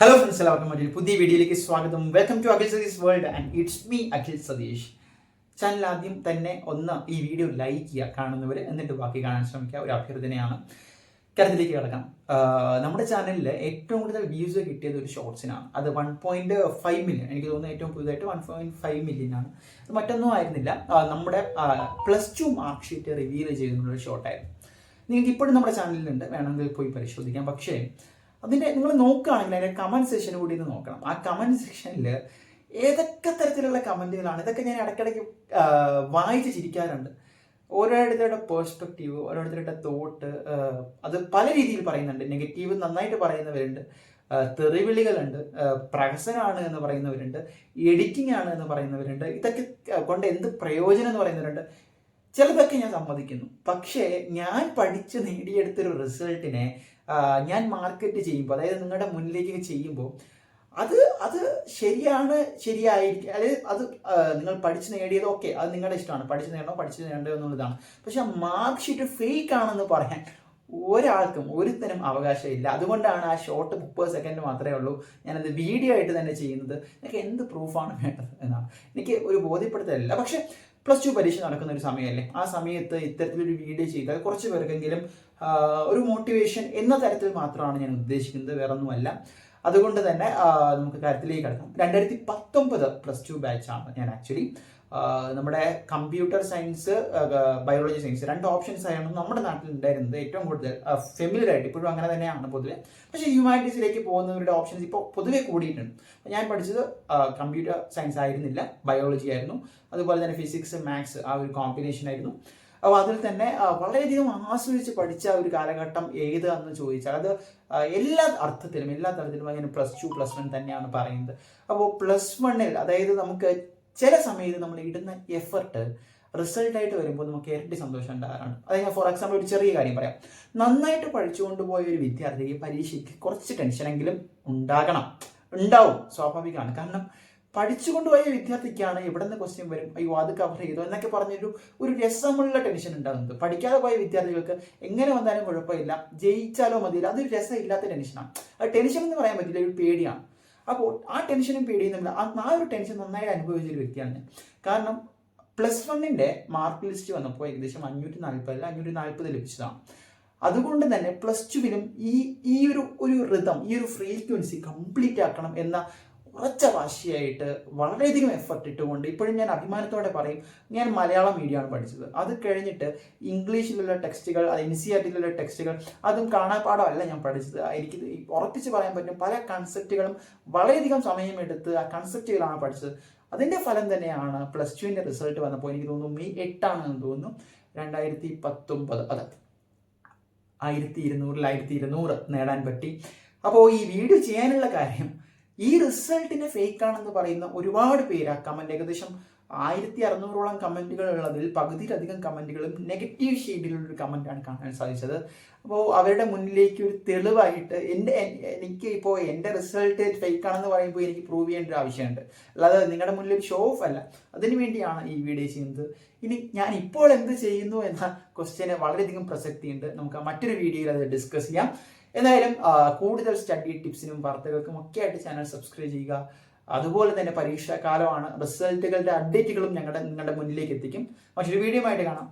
Hello friends എല്ലാവർക്കും മറ്റൊരു പുതിയ വീഡിയോയിലേക്ക് സ്വാഗതം. Welcome to Akhil Satheesh world and it's me Akhil Satheesh channel ആദ്യം തന്നെ ഒന്ന് ഈ വീഡിയോ ലൈക്ക് ചെയ്യുക കാണുന്നവർ എന്നിട്ട് ബാക്കി കാണാൻ ശ്രമിക്കുക. ഒരു അഭ്യർത്ഥനയാണ്. കാര്യത്തിലേക്ക് കിടക്കാം. നമ്മുടെ ചാനലിൽ ഏറ്റവും കൂടുതൽ വ്യൂസ് കിട്ടിയത് ഒരു ഷോർട്സിനാണ് അത് വൺ പോയിന്റ് ഫൈവ് മില്യൺ എനിക്ക് തോന്നുന്നു ഏറ്റവും പുതുതായിട്ട് വൺ പോയിന്റ് ഫൈവ് മില്യൺ ആണ്. അത് മറ്റൊന്നും ആയിരുന്നില്ല. നമ്മുടെ plus two mark sheet reveal ചെയ്തിട്ടുള്ള ഒരു ഷോർട്ടായിരുന്നു നിങ്ങൾക്ക് ഇപ്പോഴും നമ്മുടെ ചാനലിലുണ്ട് വേണമെങ്കിൽ പോയി പരിശോധിക്കാം. പക്ഷേ അതിന്റെ നിങ്ങൾ നോക്കുകയാണെങ്കിൽ അതിന്റെ കമന്റ് സെക്ഷൻ കൂടി ഒന്ന് നോക്കണം. ആ കമന്റ് സെക്ഷനിൽ ഏതൊക്കെ തരത്തിലുള്ള കമന്റുകളാണ് ഇതൊക്കെ ഞാൻ ഇടയ്ക്കിടയ്ക്ക് വായിച്ച് ചിരിക്കാറുണ്ട്. ഓരോരുത്തരുടെ പേഴ്സ്പെക്റ്റീവ് ഓരോരുത്തരുടെ തോട്ട് അത് പല രീതിയിൽ പറയുന്നുണ്ട്. നെഗറ്റീവ് നന്നായിട്ട് പറയുന്നവരുണ്ട്. തെറിവിളികളുണ്ട്. പ്രഹസനമാണ് എന്ന് പറയുന്നവരുണ്ട്. എഡിറ്റിംഗ് ആണ് എന്ന് പറയുന്നവരുണ്ട്. ഇതൊക്കെ കൊണ്ട് എന്ത് പ്രയോജനം എന്ന് പറയുന്നവരുണ്ട്. ചിലതൊക്കെ ഞാൻ സമ്മതിക്കുന്നു. പക്ഷേ ഞാൻ പഠിച്ച് നേടിയെടുത്തൊരു റിസൾട്ടിനെ ഞാൻ മാർക്കറ്റ് ചെയ്യുമ്പോൾ അതായത് നിങ്ങളുടെ മുന്നിലേക്ക് ചെയ്യുമ്പോൾ അത് അത് ശരിയാണ് ശരിയായിരിക്കും. അല്ലെങ്കിൽ അത് നിങ്ങൾ പഠിച്ച് നേടിയത് ഓക്കെ അത് നിങ്ങളുടെ ഇഷ്ടമാണ്. പഠിച്ച് നേടണോ പഠിച്ച് നേടണോ എന്നുള്ളതാണ്. പക്ഷെ മാർക്ക് ഷീറ്റ് ഫേക്ക് ആണെന്ന് പറയാൻ ഒരാൾക്കും ഒരുത്തനും അവകാശമില്ല. അതുകൊണ്ടാണ് ആ ഷോർട്ട് മുപ്പത് സെക്കൻഡ് മാത്രമേ ഉള്ളൂ ഞാനത് വീഡിയോ ആയിട്ട് തന്നെ ചെയ്യുന്നത്. എനിക്ക് എന്ത് പ്രൂഫാണ് വേണ്ടത് എന്നാണ്. എനിക്ക് ഒരു ബോധ്യപ്പെടുത്തലല്ല. പക്ഷെ പ്ലസ് ടു പരീക്ഷ നടക്കുന്ന ഒരു സമയമല്ലേ? ആ സമയത്ത് ഇത്തരത്തിലൊരു വീഡിയോ ചെയ്താൽ കുറച്ച് പേർക്കെങ്കിലും ഒരു മോട്ടിവേഷൻ എന്ന തരത്തിൽ മാത്രമാണ് ഞാൻ ഉദ്ദേശിക്കുന്നത്. വേറെ ഒന്നുമല്ല അതുകൊണ്ട് തന്നെ നമുക്ക് കാര്യത്തിലേക്ക് കിടക്കാം. രണ്ടായിരത്തി പത്തൊമ്പത് പ്ലസ് ടു ബാച്ചാണ് ഞാൻ ആക്ച്വലി നമ്മുടെ കമ്പ്യൂട്ടർ സയൻസ് ബയോളജി സയൻസ് രണ്ട് ഓപ്ഷൻസ് ആയിരുന്നു നമ്മുടെ നാട്ടിൽ ഉണ്ടായിരുന്നത് ഏറ്റവും കൂടുതൽ. ഫെമിലിയർ ആയിട്ട് ഇപ്പോഴും അങ്ങനെ തന്നെയാണ് പൊതുവെ. പക്ഷേ ഹ്യൂമാനിറ്റീസിലേക്ക് പോകുന്നവരുടെ ഓപ്ഷൻസ് ഇപ്പോൾ പൊതുവെ കൂടിയിട്ടുണ്ട്. ഞാൻ പഠിച്ചത് കമ്പ്യൂട്ടർ സയൻസ് ആയിരുന്നില്ല ബയോളജി ആയിരുന്നു. അതുപോലെ തന്നെ ഫിസിക്സ് മാത്സ് ആ ഒരു കോമ്പിനേഷൻ ആയിരുന്നു. അപ്പോൾ അതിൽ തന്നെ വളരെയധികം ആസ്വദിച്ച് പഠിച്ച ഒരു കാലഘട്ടം ഏത് എന്ന് ചോദിച്ചാൽ അത് എല്ലാ അർത്ഥത്തിലും എല്ലാ തരത്തിലും അങ്ങനെ പ്ലസ് ടു പ്ലസ് വൺ തന്നെയാണ് പറയുന്നത്. അപ്പോൾ പ്ലസ് വണ്ണിൽ അതായത് നമുക്ക് ചില സമയത്ത് നമ്മൾ ഇടുന്ന എഫർട്ട് റിസൾട്ടായിട്ട് വരുമ്പോൾ നമുക്ക് ഇരട്ടി സന്തോഷം ഉണ്ടാകാറുണ്ട്. അതായത് ഫോർ എക്സാമ്പിൾ ഒരു ചെറിയ കാര്യം പറയാം. നന്നായിട്ട് പഠിച്ചുകൊണ്ട് പോയ ഒരു വിദ്യാർത്ഥിക്ക് പരീക്ഷയ്ക്ക് കുറച്ച് ടെൻഷനെങ്കിലും ഉണ്ടാകണം. ഉണ്ടാവും സ്വാഭാവികമാണ്. കാരണം പഠിച്ചുകൊണ്ട് പോയ വിദ്യാർത്ഥിക്കാണ് എവിടെ നിന്ന് ക്വസ്റ്റ്യൻ വരും. അയ്യോ അത് കവർ ചെയ്തോ. എന്നൊക്കെ പറഞ്ഞൊരു ഒരു രസമുള്ള ടെൻഷൻ ഉണ്ടാകുന്നത് പഠിക്കാതെ പോയ വിദ്യാർത്ഥികൾക്ക് എങ്ങനെ വന്നാലും കുഴപ്പമില്ല. ജയിച്ചാലോ മതിയില്ല. അതൊരു രസമില്ലാത്ത ടെൻഷനാണ് ആ ടെൻഷൻ എന്ന് പറയാൻ പറ്റില്ല ഒരു പേടിയാണ്. അപ്പോൾ ആ ടെൻഷനും പേടിയും തമ്മിൽ ആ ഒരു ടെൻഷൻ നന്നായിട്ട് അനുഭവിച്ചൊരു വ്യക്തിയാണ് കാരണം പ്ലസ് വണ്ണിന്റെ മാർക്ക് ലിസ്റ്റ് വന്നപ്പോൾ ഏകദേശം അഞ്ഞൂറ്റി നാൽപ്പതിൽ അഞ്ഞൂറ്റി നാൽപ്പത് ലഭിച്ചതാണ്. അതുകൊണ്ട് തന്നെ പ്ലസ് ടുവിലും ഈ ഈ ഒരു ഒരു റിതം ഈ ഒരു ഫ്രീക്വൻസി കംപ്ലീറ്റ് ആക്കണം എന്ന ഉറച്ച വാശിയായിട്ട് വളരെയധികം എഫർട്ട് ഇട്ടുകൊണ്ട് ഇപ്പോഴും ഞാൻ അഭിമാനത്തോടെ പറയും ഞാൻ മലയാളം മീഡിയമാണ് പഠിച്ചത്. അത് കഴിഞ്ഞിട്ട് ഇംഗ്ലീഷിലുള്ള ടെക്സ്റ്റുകൾ അത് എൻ സി ആർ ടിയിലുള്ള ടെക്സ്റ്റുകൾ അതും കാണാപ്പാടമല്ല ഞാൻ പഠിച്ചത്. എനിക്ക് ഉറപ്പിച്ച് പറയാൻ പറ്റും പല കൺസെപ്റ്റുകളും വളരെയധികം സമയമെടുത്ത് ആ കൺസെപ്റ്റുകളാണ് പഠിച്ചത്. അതിന്റെ ഫലം തന്നെയാണ് പ്ലസ് ടുവിന്റെ റിസൾട്ട് വന്നപ്പോൾ എനിക്ക് തോന്നുന്നു മെയ് എട്ടാണെന്ന് തോന്നുന്നു രണ്ടായിരത്തി പത്തൊമ്പത് അതെ ആയിരത്തി ഇരുന്നൂറിൽ ആയിരത്തി ഇരുന്നൂറ് നേടാൻ പറ്റി. അപ്പോൾ ഈ വീഡിയോ ചെയ്യാനുള്ള കാര്യം ഈ റിസൾട്ടിനെ ഫേക്ക് ആണെന്ന് പറയുന്ന ഒരുപാട് പേര് ആ കമന്റ് ഏകദേശം ആയിരത്തി അറുന്നൂറോളം കമന്റുകൾ ഉള്ളതിൽ പകുതിയിലധികം കമന്റുകളും നെഗറ്റീവ് ഷെയ്ഡിലുള്ള ഒരു കമന്റാണ് കാണാൻ സാധിച്ചത്. അപ്പോൾ അവരുടെ മുന്നിലേക്ക് ഒരു തെളിവായിട്ട് എന്റെ എനിക്ക് ഇപ്പോൾ എന്റെ റിസൾട്ട് ഫേക്ക് ആണെന്ന് പറയുമ്പോൾ എനിക്ക് പ്രൂവ് ചെയ്യേണ്ട ഒരു ആവശ്യമുണ്ട്. അല്ലാതെ നിങ്ങളുടെ മുന്നിൽ ഒരു ഷോ ഓഫ് അല്ല. അതിനു വേണ്ടിയാണ് ഈ വീഡിയോ ചെയ്യുന്നത്. ഇനി ഞാൻ ഇപ്പോൾ എന്ത് ചെയ്യുന്നു എന്ന ക്വസ്റ്റ്യന് വളരെയധികം പ്രസക്തിയുണ്ട്. നമുക്ക് മറ്റൊരു വീഡിയോയിൽ അത് ഡിസ്കസ് ചെയ്യാം. എന്തായാലും കൂടുതൽ സ്റ്റഡി ടിപ്സിനും വാർത്തകൾക്കും ഒക്കെ ആയിട്ട് ചാനൽ സബ്സ്ക്രൈബ് ചെയ്യുക. അതുപോലെ തന്നെ പരീക്ഷാ കാലമാണ്. റിസൾട്ടുകളുടെ അപ്ഡേറ്റുകളും ഞങ്ങളുടെ നിങ്ങളുടെ മുന്നിലേക്ക് എത്തിക്കും. മറ്റൊരു വീഡിയോ ആയിട്ട് കാണാം.